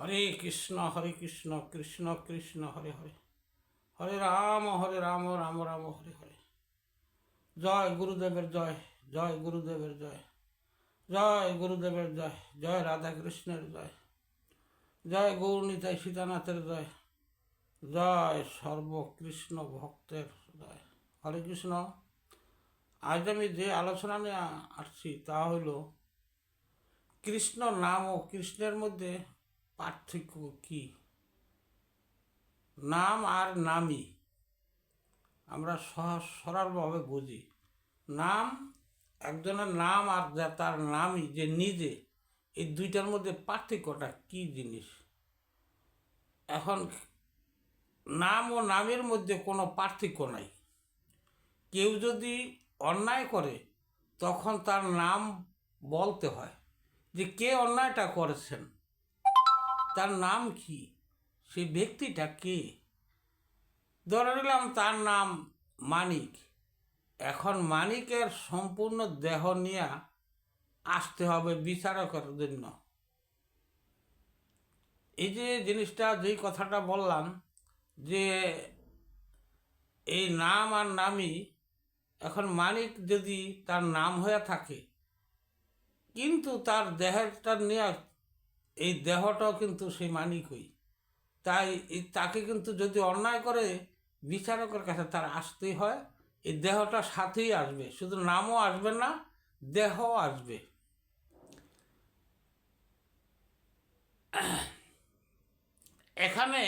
হরে কৃষ্ণ হরে কৃষ্ণ কৃষ্ণ কৃষ্ণ, হরে হরে। হরে রাম হরে রাম রাম রাম, হরে হরে। জয় গুরুদেবের জয় জয় গুরুদেবের জয়। জয় গুরুদেবের জয় জয় রাধা কৃষ্ণের জয়। জয় গৌরনীতাই সীতানাথের জয়। জয় সর্বকৃষ্ণ ভক্তের জয়। হরে কৃষ্ণ। আজ আমি যে আলোচনা নিয়ে আসছি তা হলো, কৃষ্ণ নাম ও কৃষ্ণের মধ্যে পার্থক্য কি? নাম আর নামই। আমরা সহজ, সরলভাবে বুঝি। নাম, একজনের নাম আর তার নামই যে নিজে, এই দুইটার মধ্যে পার্থক্যটা কি জিনিস? এখন নাম ও নামের মধ্যে কোনো পার্থক্য নাই। কেউ যদি অন্যায় করে, তখন তার নাম বলতে হয় যে কে অন্যায়টা করেছেন? তার নাম কি? সে ব্যক্তিটা কে? ধরে নিলাম তার নাম মানিক। এখন মানিকের সম্পূর্ণ দেহ নিয়ে আসতে হবে বিচারকের জন্য। এই যে জিনিসটা, যেই কথাটা বললাম, যে এই নাম আর নামই, এখন মানিক যদি তার নাম হয়ে থাকে, কিন্তু তার দেহটা নিয়ে এই দেহটাও কিন্তু সেই মানিকই। তাই তাকে কিন্তু যদি অন্যায় করে, বিচারকের কাছে তার আসতেই হয়। এই দেহটা সাথেই আসবে, শুধু নামও আসবে না, দেহও আসবে। এখানে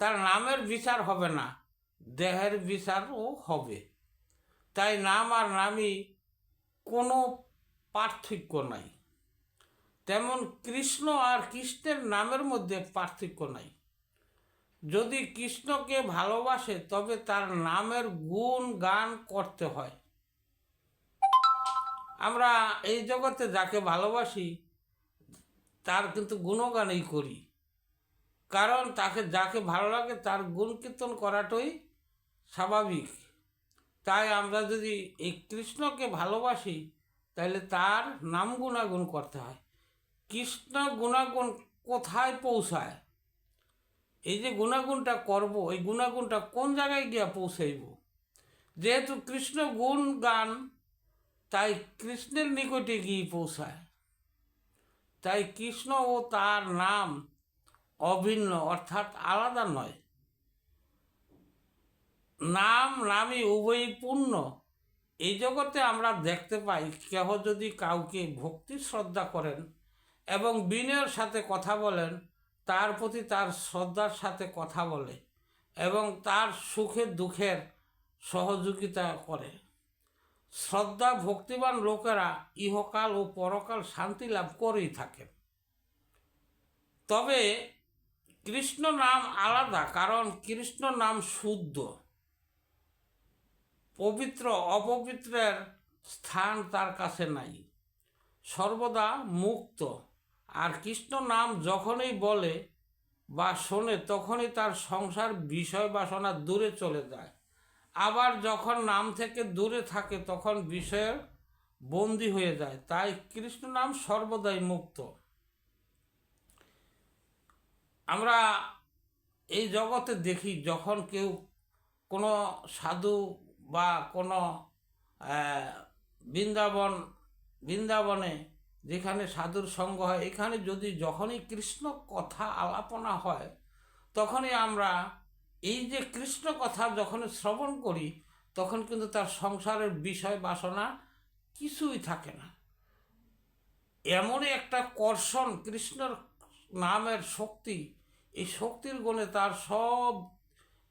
তার নামের বিচার হবে না, দেহের বিচারও হবে। তাই নাম আর নামই কোনো পার্থক্য নাই। তেমন কৃষ্ণ আর কৃষ্ণের নামের মধ্যে পার্থক্য নাই। যদি কৃষ্ণকে ভালোবাসে, তবে তার নামের গুণ গান করতে হয়। আমরা এই জগতে যাকে ভালোবাসি, তার কিন্তু গুণগানই করি। কারণ তাকে যাকে ভালো লাগে, তার গুণ কীর্তন করাটাই স্বাভাবিক। তাই আমরা যদি এই কৃষ্ণকে ভালোবাসি তাহলে তার নাম গুণাগুণ করতে হয়। কৃষ্ণ গুণাগুণ কোথায় পৌঁছায়? এই যে গুণাগুণটা করব, এই গুণাগুণটা কোন জায়গায় গিয়া পৌঁছাইব? যেহেতু কৃষ্ণ গুণ গান, তাই কৃষ্ণের নিকটে গিয়ে পৌঁছায়। তাই কৃষ্ণ ও তার নাম অভিন্ন, অর্থাৎ আলাদা নয়। নাম, নামই উভয়ই পূর্ণ। এই জগতে আমরা দেখতে পাই, কেহ যদি কাউকে ভক্তি শ্রদ্ধা করেন এবং বিনয়ের সাথে কথা বলেন, তার প্রতি তার শ্রদ্ধার সাথে কথা বলে এবং তার সুখে দুঃখের সহযোগিতা করে। শ্রদ্ধা ভক্তিবান লোকেরা ইহকাল ও পরকাল শান্তি লাভ করেই থাকেন। তবে কৃষ্ণ নাম আলাদা, কারণ কৃষ্ণ নাম শুদ্ধ। পবিত্র, অপবিত্রের স্থান তার কাছে নাই। সর্বদা মুক্ত। আর কৃষ্ণ নাম যখনই বলে বা শোনে, তখনই তার সংসার বিষয় বাসনা দূরে চলে যায়। আবার যখন নাম থেকে দূরে থাকে, তখন বিষয়ের বন্দী হয়ে যায়। তাই কৃষ্ণ নাম সর্বদাই মুক্ত। আমরা এই জগতে দেখি, যখন কেউ কোনো সাধু বা কোনো বৃন্দাবন, বৃন্দাবনে যেখানে সাধুর সঙ্গ হয়, এখানে যদি যখনই কৃষ্ণ কথা আলাপনা হয়, তখনই আমরা এই যে কৃষ্ণ কথা যখন শ্রবণ করি, তখন কিন্তু তার সংসারের বিষয় বাসনা কিছুই থাকে না। এমনই একটা কর্ষণ কৃষ্ণর নামের শক্তি, এই শক্তির গুণে তার সব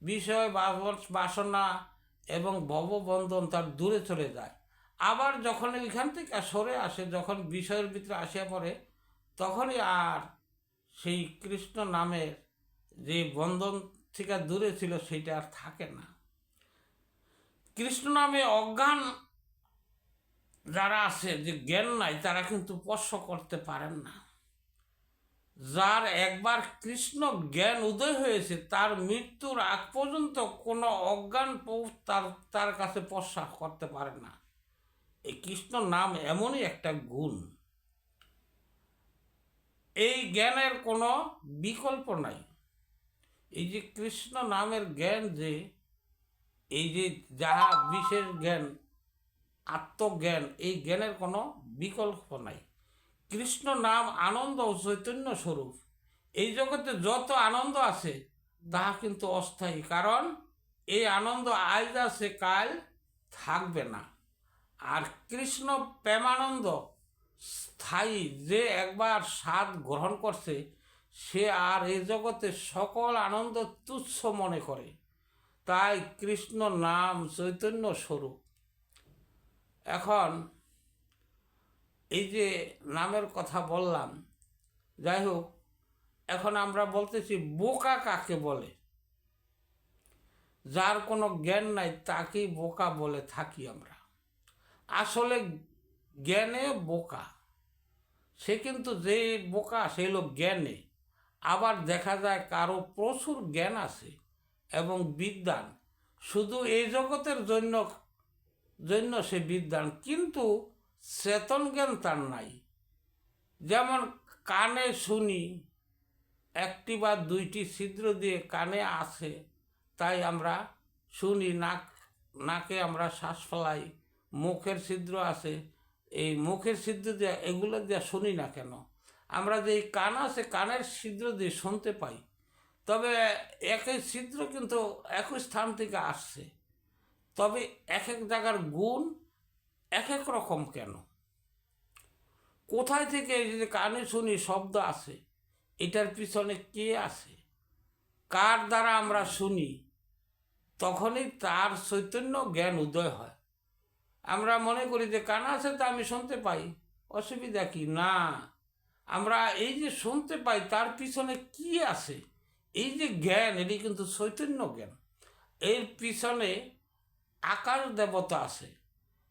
বিষয় বাস- বাসনা এবং ভববন্ধন তার দূরে চলে যায়। আবার যখন এখান থেকে সরে আসে, যখন বিষয়ের ভিতরে আসিয়া পড়ে, তখনই আর সেই কৃষ্ণ নামের যে বন্ধন থেকে দূরে ছিল সেটা আর থাকে না। কৃষ্ণ নামে অজ্ঞান যারা আছে, যে জ্ঞান নাই, তারা কিন্তু স্পর্শ করতে পারেন না। যার একবার কৃষ্ণ জ্ঞান উদয় হয়েছে, তার মৃত্যুর আগ পর্যন্ত কোনো অজ্ঞান তার তার কাছে স্পর্শ করতে পারে না। এই কৃষ্ণ নাম এমনই একটা গুণ। এই জ্ঞানের কোনো বিকল্প নাই। এই যে কৃষ্ণ নামের জ্ঞান যে, এই যে যাহা বিশেষ জ্ঞান, আত্মজ্ঞান, এই জ্ঞানের কোনো বিকল্প নাই। কৃষ্ণ নাম আনন্দ ও চৈতন্য স্বরূপ। এই জগতে যত আনন্দ আছে, তাহা কিন্তু অস্থায়ী। কারণ এই আনন্দ আজ আছে কাল থাকবে না। আর কৃষ্ণ প্রেমানন্দ স্থায়ী যে একবার স্বাদ গ্রহণ করছে, সে আর এই জগতে সকল আনন্দ তুচ্ছ মনে করে। তাই কৃষ্ণ নাম চৈতন্য স্বরূপ। এখন এই যে নামের কথা বললাম, যাই হোক, এখন আমরা বলতেছি বোকা কাকে বলে? যার কোনো জ্ঞান নাই, তাকেই বোকা বলে থাকি আমরা। আসলে জ্ঞানে বোকা। সে কিন্তু যে বোকা সে হলো জ্ঞানে। আবার দেখা যায় কারও প্রচুর জ্ঞান আছে এবং বিদ্যান শুধু এই জগতের জন্য জন্য সে বিদ্যান কিন্তু চেতন জ্ঞান তার নাই। যেমন কানে শুনি, একটি বা দুইটি ছিদ্র দিয়ে কানে আসে, তাই আমরা শুনি, নাক, নাকে আমরা শ্বাস ফেলাই মুখের ছিদ্র আছে। এই মুখের ছিদ্র দিয়ে, এগুলো দিয়ে শুনি না কেন? আমরা যে কান আছে, কানের ছিদ্র দিয়ে শুনতে পাই। তবে একই ছিদ্র কিন্তু একই স্থান থেকে আসছে। তবে এক এক জায়গার গুণ এক এক রকম কেন? কোথায় থেকে এই যে কানে শুনি শব্দ আছে এটার পিছনে কে আছে? কার দ্বারা আমরা শুনি, তখনই তার চৈতন্য জ্ঞান উদয় হয়। আমরা মনে করি যে কান আছে তো আমি শুনতে পাই। অসুবিধা কি? না। আমরা এই যে শুনতে পাই, তার পিছনে কি আছে? এই যে জ্ঞান, এটি কিন্তু চৈতন্য জ্ঞান। এর পিছনে আকাশ দেবতা আছে।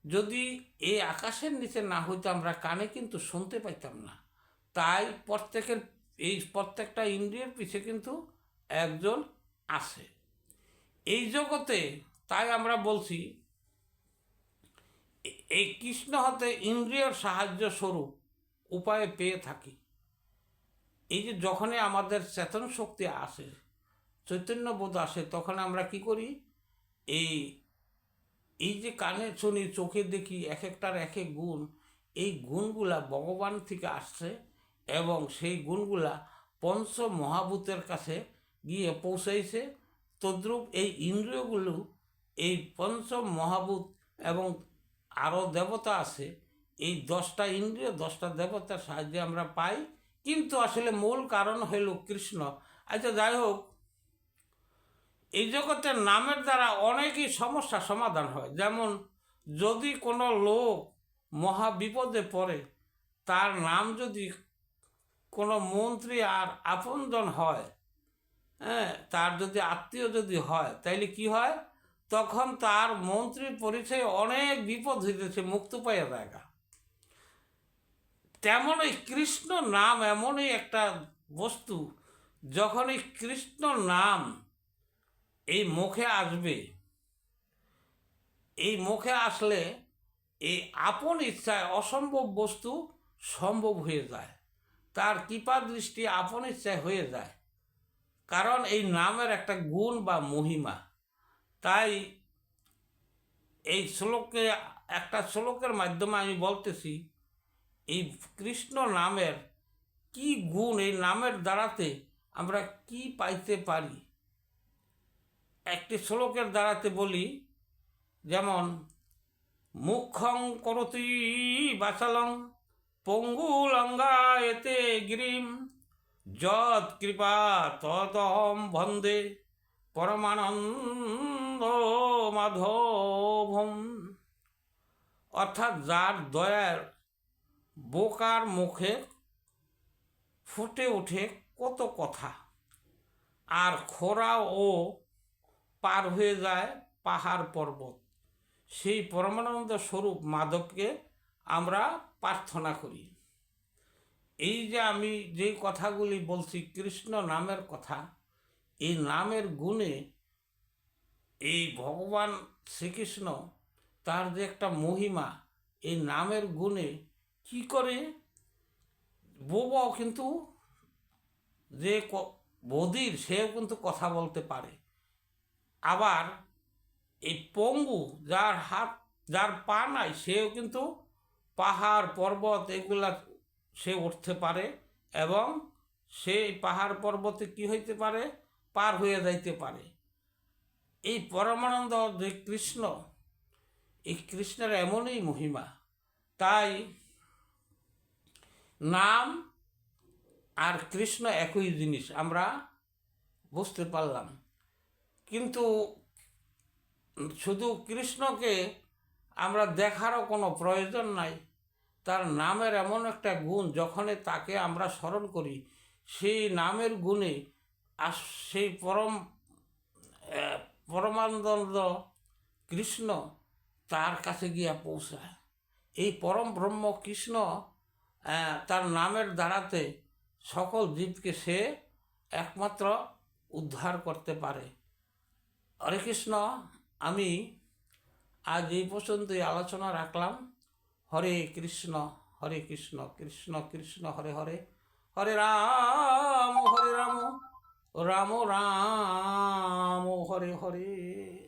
যদি এই আকাশের নিচে না হইতো, আমরা কানে কিন্তু শুনতে পাইতাম না। তাই প্রত্যেকের, এই প্রত্যেকটা ইন্দ্রিয়ের পিছে কিন্তু একজন আছে। এই জগতে, তাই আমরা বলছি এই কৃষ্ণ হতে ইন্দ্রিয়র সাহায্য স্বরূপ উপায়ে পেয়ে থাকি। এই যে যখনই আমাদের চেতন শক্তি আসে, চৈতন্য বোধ আসে, তখন আমরা কি করি? এই এই যে কানে শুনি, চোখে দেখি, এক একটার এক এক গুণ, এই গুণগুলা ভগবান থেকে আসছে এবং সেই গুণগুলা পঞ্চ মহাভূতের কাছে গিয়ে পৌঁছাইছে। তদ্রূপ এই ইন্দ্রিয়গুলো এই পঞ্চ মহাভূত এবং আরও দেবতা আছে। এই দশটা ইন্দ্রিয়, দশটা দেবতার সাহায্যে আমরা পাই। কিন্তু আসলে মূল কারণ হইল কৃষ্ণ। আচ্ছা যাই হোক, এই জগতের নামের দ্বারা অনেকই সমস্যা সমাধান হয়। যেমন, যদি কোনো লোক মহা বিপদে পড়ে, তার নাম যদি কোনো মন্ত্রী আর আপনজন হয় হ্যাঁ তার যদি আত্মীয় যদি হয়, তাইলে কি হয়? তখন তার মন্ত্রীর পরিচয় অনেক বিপদ হইতেছে, মুক্ত পাইয়া জায়গা তেমন এই কৃষ্ণ নাম এমনই একটা বস্তু যখন এই কৃষ্ণ নাম এই মুখে আসবে, এই মুখে আসলে এই আপন ইচ্ছায় অসম্ভব বস্তু সম্ভব হয়ে যায়। তার কৃপা দৃষ্টি আপন ইচ্ছায় হয়ে যায়। কারণ এই নামের একটা গুণ বা মহিমা। তাই এই শ্লোকে, একটা শ্লোকের মাধ্যমে আমি বলতেছি, এই কৃষ্ণ নামের কি গুণ, এই নামের দ্বারাতে আমরা কি পাইতে পারি? একটি শ্লোকের দ্বারাতে বলি, যেমন মুখং করতি বাচালং পঙ্গুলঙ্গা এতে গিরিম, যৎ কৃপা তদহম বন্দে। পরমানন্দ মাধবম। অর্থাৎ যার দয়ার বোকার মুখে ফুটে ওঠে কত কথা। আর খোরা ও পার হয়ে যায় পাহাড় পর্বত। সেই পরমানন্দ স্বরূপ মাধবকে আমরা প্রার্থনা করি। এই যে আমি যে কথাগুলি বলছি কৃষ্ণ নামের কথা এই নামের গুণে এই ভগবান শ্রীকৃষ্ণ তার যে একটা মহিমা, এই নামের গুণে কি করে? বোবাও কিন্তু যে বধির সেও কিন্তু কথা বলতে পারে। আবার এই পঙ্গু যার হাত, যার পা নাই, সেও কিন্তু পাহাড়, পর্বত এগুলা সে উঠতে পারে এবং সেই পাহাড়, পর্বতে কি হইতে পারে? পার হয়ে যাইতে পারে। এই পরমানন্দ যে কৃষ্ণ, এই কৃষ্ণের এমনই মহিমা। তাই নাম আর কৃষ্ণ একই জিনিস, আমরা বুঝতে পারলাম। কিন্তু শুধু কৃষ্ণকে আমরা দেখারও কোনো প্রয়োজন নাই। তার নামের এমন একটা গুণ, যখনই তাকে আমরা স্মরণ করি, সেই নামের গুণে আস সেই পরম পরমানন্দ কৃষ্ণ তার কাছে গিয়া পৌঁছায়। এই পরম ব্রহ্ম কৃষ্ণ তার নামের দ্বারাতে সকল জীবকে সে একমাত্র উদ্ধার করতে পারে। হরে কৃষ্ণ, আমি আজ এই পর্যন্তই আলোচনা রাখলাম। হরে কৃষ্ণ হরে কৃষ্ণ কৃষ্ণ কৃষ্ণ, হরে হরে। হরে রাম হরে রাম। রাম রাম হরে হরে।